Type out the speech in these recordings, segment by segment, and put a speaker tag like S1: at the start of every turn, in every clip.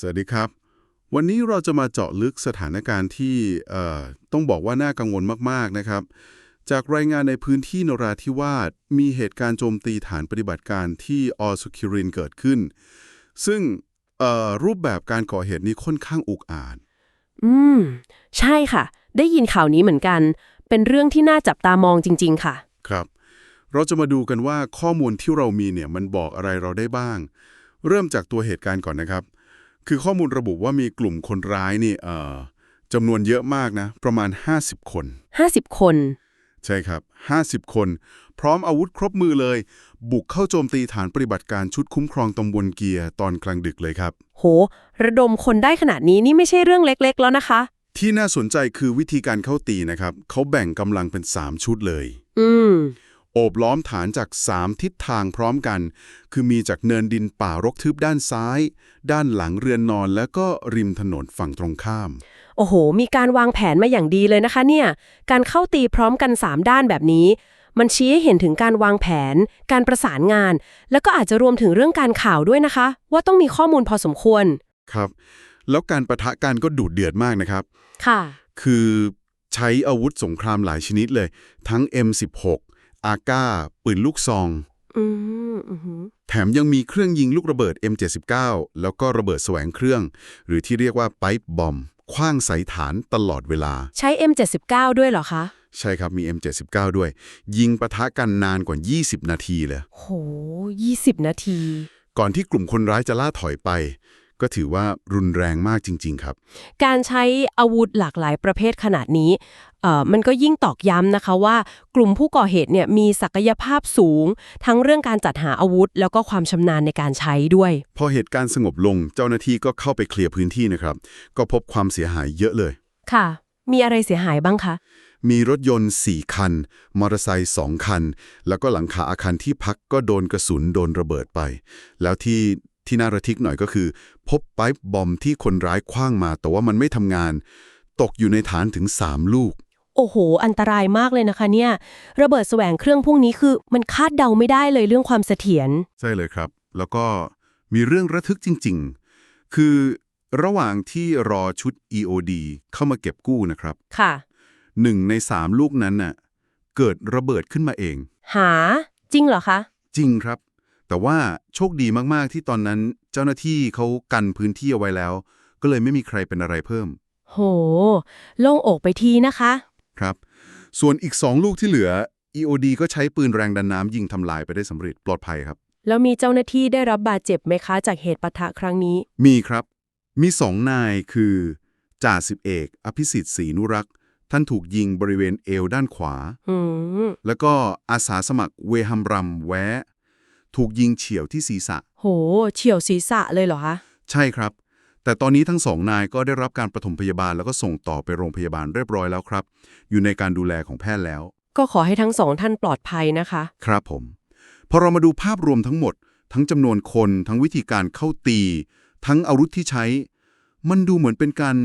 S1: สวัสดีครับ วันนี้เราจะมาเจาะลึกสถานการณ์ที่เอ่อต้องบอกว่าน่ากังวลมากๆนะครับ จากรายงานในพื้นที่นราธิวาสมีเหตุการณ์โจมตีฐานปฏิบัติการที่ออสุคิรินเกิดขึ้น ซึ่งเอ่อรูปแบบการก่อเหตุนี้ค่อนข้างอุกอาจ
S2: อืม ใช่ค่ะ ได้ยินข่าวนี้เหมือนกัน เป็นเรื่องที่น่าจับตามองจริง ๆ ค่ะ
S1: ครับ เราจะมาดูกันว่าข้อมูลที่เรามีเนี่ยมันบอกอะไรเราได้บ้าง เริ่มจากตัวเหตุการณ์ก่อนนะครับ คือข้อมูลระบุว่ามีกลุ่มคนร้ายนี่เอ่อจำนวนเยอะมากนะ ประมาณ 50 คน
S2: 50 คน
S1: ใช่ครับ 50 คน พร้อมอาวุธครบมือเลย บุกเข้าโจมตีฐานปฏิบัติการชุดคุ้มครองตำบลเกียร์ตอนกลางดึกเลยครับ
S2: โห ระดมคนได้ขนาดนี้นี่ไม่ใช่เรื่องเล็กๆ แล้วนะคะ
S1: ที่น่าสนใจคือวิธีการเข้าตีนะครับ เขาแบ่งกำลังเป็น 3 ชุดเลย
S2: อืม
S1: โอบล้อมฐานจาก3ทิศทางพร้อมกัน คือมีจากเนินดินป่ารกทึบด้านซ้าย ด้านหลังเรือนนอนแล้วก็ริมถนนฝั่งตรงข้าม
S2: โอ้โห มีการวางแผนมาอย่างดีเลยนะคะเนี่ย การเข้าตีพร้อมกัน 3 ด้านแบบนี้ มันชี้ให้เห็นถึงการวางแผน การประสานงาน แล้วก็อาจจะรวมถึงเรื่องการข่าวด้วยนะคะ ว่าต้องมีข้อมูลพอสมควร
S1: ครับ แล้วการประทะกันก็ดุเดือดมากนะครับ
S2: ค่ะ
S1: คือใช้อาวุธสงครามหลายชนิดเลย ทั้ง M16 อาก้า ปืนลูกซอง
S2: อืมอือหือ
S1: แถมยังมีเครื่องยิงลูกระเบิด M79 แล้วก็ระเบิดแสวงเครื่อง หรือที่เรียกว่าไปป์บอมคว้างใส่ฐานตลอดเวลา
S2: ใช้ M79 ด้วยเหรอคะ
S1: ใช่ครับมี M79 ด้วย ยิงปะทะกันนานกว่า 20 นาทีเลย
S2: โห 20 นาที
S1: ก่อนที่กลุ่มคนร้ายจะล่าถอยไป ก็ถือว่ารุนแรงมากจริง ๆ ครับ
S2: การใช้อาวุธหลากหลายประเภทขนาดนี้เอ่อมันก็ยิ่งตอกย้ำนะคะว่ากลุ่มผู้ก่อเหตุเนี่ยมีศักยภาพสูง ทั้งเรื่องการจัดหาอาวุธ แล้วก็ความชำนาญในการใช้ด้วย
S1: พอเหตุการณ์สงบลงเจ้าหน้าที่ก็เข้าไปเคลียร์พื้นที่นะครับ ก็พบความเสียหายเยอะเลย
S2: ค่ะ มีอะไรเสียหายบ้างคะ
S1: มีรถยนต์ 4 คัน มอเตอร์ไซค์2คัน แล้วก็หลังคาอาคารที่พักก็โดนกระสุนโดนระเบิดไป แล้วที่ ที่น่าระทึกหน่อยก็คือ พบไปป์บอมที่คนร้ายคว้างมา แต่ว่ามันไม่ทำงาน ตกอยู่ในฐานถึง 3 ลูก
S2: โอ้โห อันตรายมากเลยนะคะเนี่ย ระเบิดแสวงเครื่องพวกนี้คือมันคาดเดาไม่ได้เลยเรื่องความเสถียร
S1: ใช่เลยครับ แล้วก็มีเรื่องระทึกจริง ๆ คือระหว่างที่รอชุด EOD เข้ามาเก็บกู้นะครับ
S2: ค่ะ
S1: หนึ่งในสามลูกนั้นน่ะเกิดระเบิดขึ้นมาเอง
S2: หา จริงเหรอคะ
S1: จริงครับ แต่ว่าโชคดีมาก ๆ ที่ตอนนั้นเจ้าหน้าที่เขากันพื้นที่เอาไว้แล้ว ก็เลยไม่มีใครเป็นอะไรเพิ่ม
S2: โห โล่งอกไปทีนะคะ
S1: ครับ ส่วนอีก2ลูกที่เหลือ EOD ก็ใช้ปืนแรงดันน้ำยิงทำลายไปได้สำเร็จปลอดภัยครับ
S2: แล้วมีเจ้าหน้าที่ได้รับบาดเจ็บไหมคะ จากเหตุปะทะครั้งนี้
S1: มีครับ มีสองนายคือจ่าสิบเอก อภิสิทธิ์ศรีนุรักษ์ท่านถูกยิงบริเวณเอวด้านขวา
S2: อืม
S1: แล้วก็อาสาสมัครเวฮัมรัมแวะ ถูกยิงเฉียวที่ศีรษะ
S2: โห เฉียวศีรษะเลยเหรอคะ
S1: ใช่ครับ แต่ตอนนี้ทั้งสองนายก็ได้รับการปฐมพยาบาลแล้วก็ส่งต่อไปโรงพยาบาลเรียบร้อยแล้วครับ อยู่ในการดูแลของแพทย์แล้ว
S2: ก็ขอให้ทั้งสองท่านปลอดภัยนะคะ
S1: ครับผม พอเรามาดูภาพรวมทั้งหมด ทั้งจำนวนคน ทั้งวิธีการเข้าตี ทั้งอาวุธที่ใช้ มันดูเหมือนเป็นการ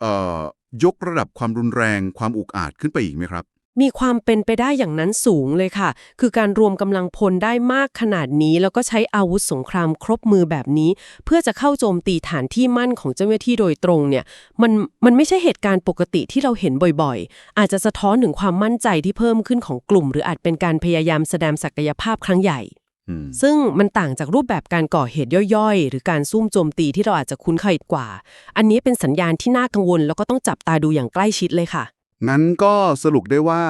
S1: เอ่อ ยกระดับความรุนแรง ความอุกอาจขึ้นไปอีกไหมครับ
S2: มีความเป็นไปได้อย่างนั้นสูงเลยค่ะ คือการรวมกำลังพลได้มากขนาดนี้ แล้วก็ใช้อาวุธสงครามครบมือแบบนี้ เพื่อจะเข้าโจมตีฐานที่มั่นของเจ้าหน้าที่โดยตรงเนี่ย มันมันไม่ใช่เหตุการณ์ปกติที่เราเห็นบ่อยๆ อาจจะสะท้อนถึงความมั่นใจที่เพิ่มขึ้นของกลุ่ม หรืออาจเป็นการพยายามแสดงศักยภาพครั้งใหญ่
S1: อืม
S2: ซึ่งมันต่างจากรูปแบบการก่อเหตุย่อยๆ หรือการซุ่มโจมตีที่เราอาจจะคุ้นเคยกว่า อันนี้เป็นสัญญาณที่น่ากังวล แล้วก็ต้องจับตาดูอย่างใกล้ชิดเลยค่ะ
S3: งั้นก็สรุปได้ว่า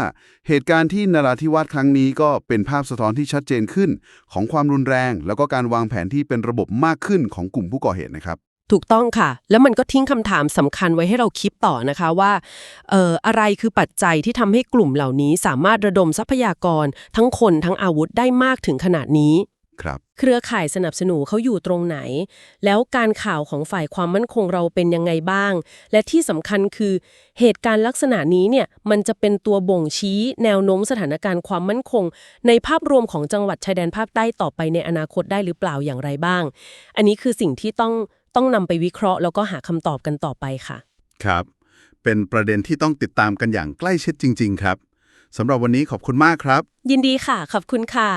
S3: เหตุการณ์ที่นราธิวาสครั้งนี้ก็เป็นภาพสะท้อนที่ชัดเจนขึ้น ของความรุนแรง แล้วก็การวางแผนที่เป็นระบบมากขึ้นของกลุ่มผู้ก่อเหตุนะครับ
S2: ถูกต้องค่ะ แล้วมันก็ทิ้งคำถามสำคัญไว้ให้เราคิดต่อนะคะว่าเอ่ออะไรคือปัจจัยที่ทำให้กลุ่มเหล่านี้สามารถระดมทรัพยากร ทั้งคนทั้งอาวุธได้มากถึงขนาดนี้
S1: ครับ
S2: เครือข่ายสนับสนุนเขาอยู่ตรงไหน แล้วการข่าวของฝ่ายความมั่นคงเราเป็นยังไงบ้าง และที่สำคัญคือเหตุการณ์ลักษณะนี้เนี่ยมันจะเป็นตัวบ่งชี้แนวโน้มสถานการณ์ความมั่นคง ในภาพรวมของจังหวัดชายแดนภาคใต้ต่อไปในอนาคตได้หรือเปล่าอย่างไรบ้าง อันนี้คือสิ่งที่ต้องต้องนำไปวิเคราะห์ แล้วก็หาคำตอบกันต่อไปค่ะ
S3: ครับ เป็นประเด็นที่ต้องติดตามกันอย่างใกล้ชิดจริง ๆ ครับสำหรับวันนี้ขอบคุณมากครับ
S2: ยินดีค่ะ ขอบคุณค่ะ